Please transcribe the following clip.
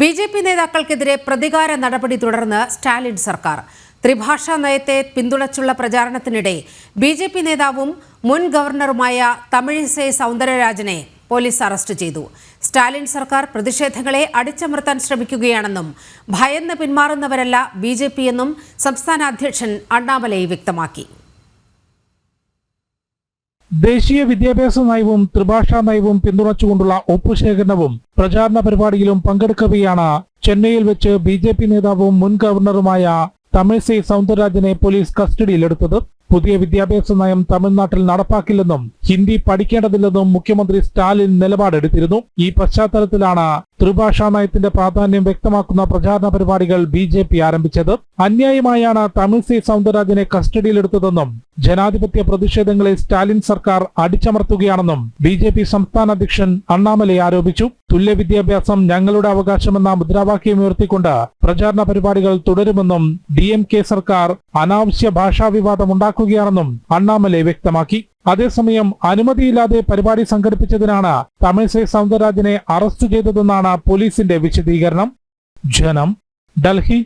B J P നേതാക്കൾക്കെതിരെ പ്രതികാര നടപടി തുടർന്ന് സ്റ്റാലിൻ സർക്കാർ. ത്രിഭാഷാ നയത്തെ പിന്തുണച്ചുള്ള പ്രചാരണത്തിനിടെ ബി ജെ പി നേതാവും മുൻ ഗവർണറുമായ തമിഴിസൈ സൗന്ദരരാജനെ പോലീസ് അറസ്റ്റ് ചെയ്തു. സ്റ്റാലിൻ സർക്കാർ പ്രതിഷേധങ്ങളെ അടിച്ചമർത്താൻ ശ്രമിക്കുകയാണെന്നും ഭയന്ന് പിന്മാറുന്നവരല്ല ബി ജെ പി എന്നും സംസ്ഥാന അധ്യക്ഷൻ അണ്ണാമലൈ വ്യക്തമാക്കി. ദേശീയ വിദ്യാഭ്യാസ നയവും ത്രിഭാഷാ നയവും പിന്തുണച്ചുകൊണ്ടുള്ള ഒപ്പുശേഖരണവും പ്രചാരണ പരിപാടിയിലും പങ്കെടുക്കവെയാണ് ചെന്നൈയിൽ വെച്ച് ബി ജെ പി നേതാവും മുൻ ഗവർണറുമായ തമിഴ്സൈ സൗന്ദരരാജനെ പോലീസ് കസ്റ്റഡിയിലെടുത്തത്. പുതിയ വിദ്യാഭ്യാസ നയം തമിഴ്നാട്ടിൽ നടപ്പാക്കില്ലെന്നും ഹിന്ദി പഠിക്കേണ്ടതില്ലെന്നും മുഖ്യമന്ത്രി സ്റ്റാലിൻ നിലപാടെടുത്തിരുന്നു. ഈ പശ്ചാത്തലത്തിലാണ് ത്രിഭാഷാ നയത്തിന്റെ പ്രാധാന്യം വ്യക്തമാക്കുന്ന പ്രചാരണ പരിപാടികൾ ബി ജെ പി ആരംഭിച്ചത്. അന്യായമായാണ് തമിഴ്സൈ സൗന്ദരരാജനെ കസ്റ്റഡിയിലെടുത്തതെന്നും ജനാധിപത്യ പ്രതിഷേധങ്ങളെ സ്റ്റാലിൻ സർക്കാർ അടിച്ചമർത്തുകയാണെന്നും ബി ജെ പി സംസ്ഥാന അധ്യക്ഷൻ അണ്ണാമലൈ ആരോപിച്ചു. തുല്യ വിദ്യാഭ്യാസം ഞങ്ങളുടെ അവകാശമെന്ന മുദ്രാവാക്യം ഉയർത്തിക്കൊണ്ട് പ്രചാരണ പരിപാടികൾ തുടരുമെന്നും ഡി എം കെ സർക്കാർ അനാവശ്യ ഭാഷാ വിവാദം ഉണ്ടാക്കുകയാണെന്നും അണ്ണാമലൈ വ്യക്തമാക്കി. അതേസമയം അനുമതിയില്ലാതെ പരിപാടി സംഘടിപ്പിച്ചതിനാണ് തമിഴ്സൈ സൗന്ദരരാജനെ അറസ്റ്റ് ചെയ്തതെന്നാണ് പോലീസിന്റെ വിശദീകരണം. ജനം ഡൽഹി